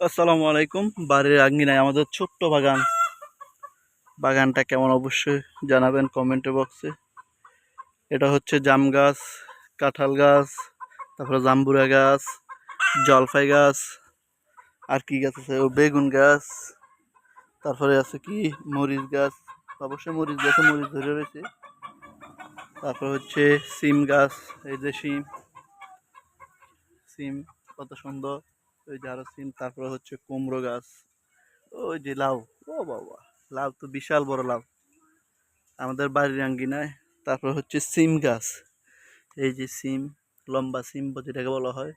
আসসালামু আলাইকুম। বাড়ির আঙ্গিনায় আমাদের ছোট্ট বাগান। বাগানটা কেমন অবশ্যই জানাবেন কমেন্ট বক্সে এটা হচ্ছে জাম গাছ, কাঁঠাল গাছ, তারপরে জাম্বুরা গাছ, জলফাই গাছ, আর কি গাছ আছে? ও বেগুন গাছ, তারপরে আছে কি? মরিচ গাছ, অবশ্যই মরিচ গাছে মরিচ ধরে রয়েছে। তারপর হচ্ছে সিম গাছ, এই যে সিম। সিম কত সুন্দর। ওই যে সিম, তারপরে হচ্ছে কুমড়ো গাছ, ওই যে লাউ, ও বাবা, লাউ তো বিশাল বড় লাউ। আমাদের বাড়ির আঙ্গিনায়, তারপর হচ্ছে সিম গাছ, এই যে সিম, লম্বা সিম যেটাকে বলা হয়।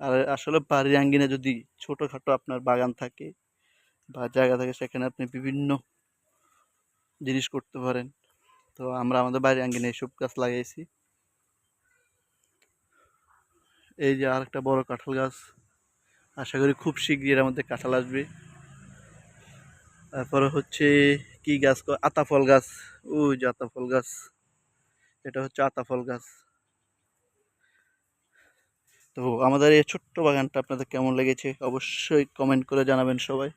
আর আসলে বাড়ির আঙ্গিনে যদি ছোটোখাটো আপনার বাগান থাকে বা জায়গা থাকে, সেখানে আপনি বিভিন্ন জিনিস করতে পারেন। তো আমরা আমাদের বাড়ির আঙ্গিনে এইসব গাছ লাগিয়েছি এই যে আর একটা বড় কাঁঠাল গাছ। আশা করি খুব শীঘ্রই এর মধ্যে কাঁঠাল আসবে। তারপরে হচ্ছে কি গাছ ক- আতাফল গাছ। ওই যে আতাফল গাছ। এটা হচ্ছে আতাফল গাছ। তো আমাদের এই ছোট্ট বাগানটা আপনাদের কেমন লেগেছে অবশ্যই কমেন্ট করে জানাবেন সবাই।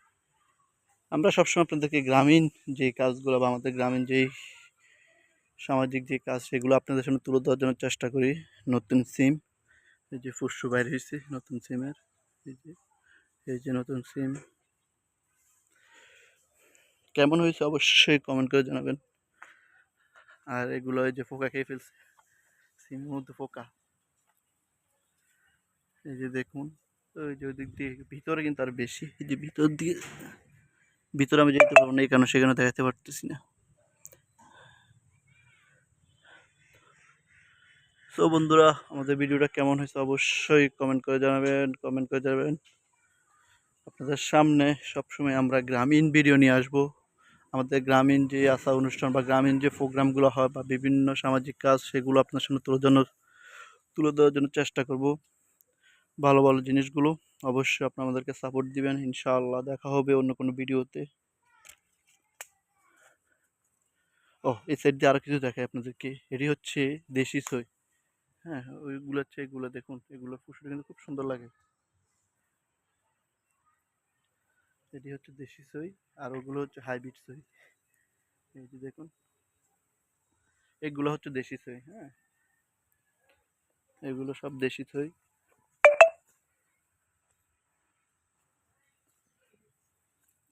আমরা সবসময় আপনাদেরকে গ্রামীণ যে কাজগুলো বা আমাদের গ্রামীণ যেই সামাজিক যে কাজ, সেগুলো আপনাদের সামনে তুলে ধরার জন্য চেষ্টা করি। নতুন সিম এই যে ফুসু বাইর হয়েছে নতুন সিমের এই যে এই যে নতুন সিম। কেমন হয়েছে অবশ্যই কমেন্ট করে জানাবেন। আর এগুলো এই যে পোকা খেয়ে ফেলছে সিমের মধ্যে পোকা। এই যে দেখুন, ওই যে ওই দিক দিয়ে, ভিতরে কিন্তু আর বেশি, এই যে ভিতর দিয়ে, ভিতরে আমি যেতে পারব না, এই কারণে সেখানে দেখাতে পারতেছি না। সো বন্ধুরা, আমাদের ভিডিওটা কেমন হয়েছে অবশ্যই কমেন্ট করে জানাবেন কমেন্ট করে জানাবেন। আপনাদের সামনে সবসময় আমরা গ্রামীণ ভিডিও নিয়ে আসব। আমাদের গ্রামীণ যে আশা অনুষ্ঠান বা গ্রামীণ যে প্রোগ্রামগুলো হয় বা বিভিন্ন সামাজিক কাজ, সেগুলো আপনার সামনে তুলে জন্য, তুলে দেওয়ার জন্য চেষ্টা করব। ভালো ভালো জিনিসগুলো অবশ্যই আপনি আমাদেরকে সাপোর্ট দিবেন। ইনশাআল্লাহ দেখা হবে অন্য কোনো ভিডিওতে ও এই সাইড দিয়ে আরও কিছু দেখায় আপনাদেরকে। এটি হচ্ছে দেশি সই। হ্যাঁ ওইগুলো হচ্ছে এগুলো দেখুন, এগুলো ফুসুটা কিন্তু খুব সুন্দর লাগে। এটি হচ্ছে দেশি সই, আর ওগুলো হচ্ছে হাইব্রিড সই। এই যে দেখুন, এগুলো হচ্ছে দেশি সই হ্যাঁ। এগুলো সব দেশি সই।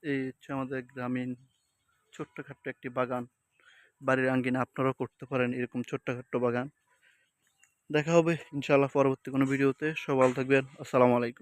এই হচ্ছে আমাদের গ্রামীণ ছোট্টখাট্ট একটি বাগান। বাড়ির আঙ্গিনা আপনারাও করতে পারেন এরকম ছোট্টখাট্ট বাগান। দেখা হবে ইনশাআল্লাহ পরবর্তী কোনো ভিডিওতে। সবাই থাকবেন। আসসালামু আলাইকুম।